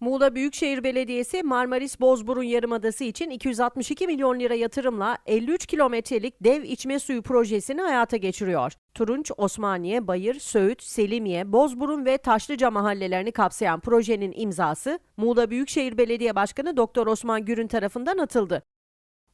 Muğla Büyükşehir Belediyesi Marmaris Bozburun Yarımadası için 262 milyon lira yatırımla 53 kilometrelik dev içme suyu projesini hayata geçiriyor. Turunç, Osmaniye, Bayır, Söğüt, Selimiye, Bozburun ve Taşlıca mahallelerini kapsayan projenin imzası Muğla Büyükşehir Belediye Başkanı Doktor Osman Gürün tarafından atıldı.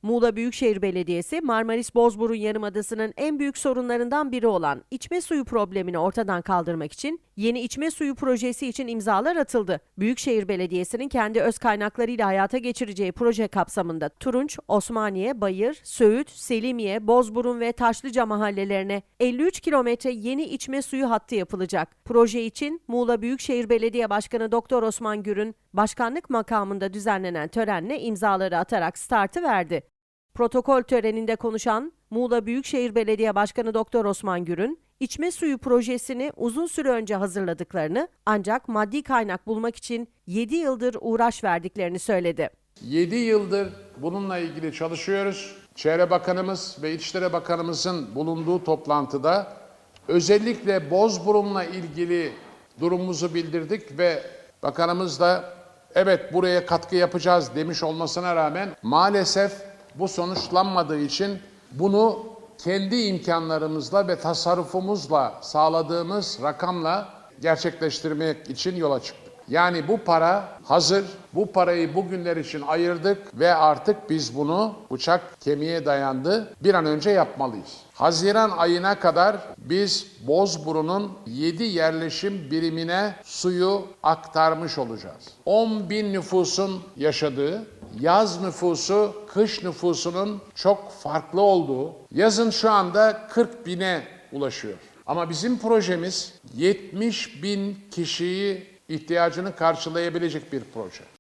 Muğla Büyükşehir Belediyesi Marmaris Bozburun Yarımadası'nın en büyük sorunlarından biri olan içme suyu problemini ortadan kaldırmak için yeni içme suyu projesi için imzalar atıldı. Büyükşehir Belediyesi'nin kendi öz kaynaklarıyla hayata geçireceği proje kapsamında Turunç, Osmaniye, Bayır, Söğüt, Selimiye, Bozburun ve Taşlıca mahallelerine 53 kilometre yeni içme suyu hattı yapılacak. Proje için Muğla Büyükşehir Belediye Başkanı Doktor Osman Gürün başkanlık makamında düzenlenen törenle imzaları atarak startı verdi. Protokol töreninde konuşan Muğla Büyükşehir Belediye Başkanı Doktor Osman Gürün, içme suyu projesini uzun süre önce hazırladıklarını ancak maddi kaynak bulmak için 7 yıldır uğraş verdiklerini söyledi. 7 yıldır bununla ilgili çalışıyoruz. Çevre Bakanımız ve İçişleri Bakanımızın bulunduğu toplantıda özellikle Bozburun'la ilgili durumumuzu bildirdik ve bakanımız da evet buraya katkı yapacağız demiş olmasına rağmen maalesef bu sonuçlanmadığı için bunu kendi imkanlarımızla ve tasarrufumuzla sağladığımız rakamla gerçekleştirmek için yola çıktık. Yani bu para hazır. Bu parayı bugünler için ayırdık ve artık biz bunu bıçak kemiğe dayandı. Bir an önce yapmalıyız. Haziran ayına kadar biz Bozburun'un 7 yerleşim birimine suyu aktarmış olacağız. 10 bin nüfusun yaşadığı, yaz nüfusu, kış nüfusunun çok farklı olduğu, yazın şu anda 40 bine ulaşıyor. Ama bizim projemiz 70 bin kişiyi ihtiyacını karşılayabilecek bir proje.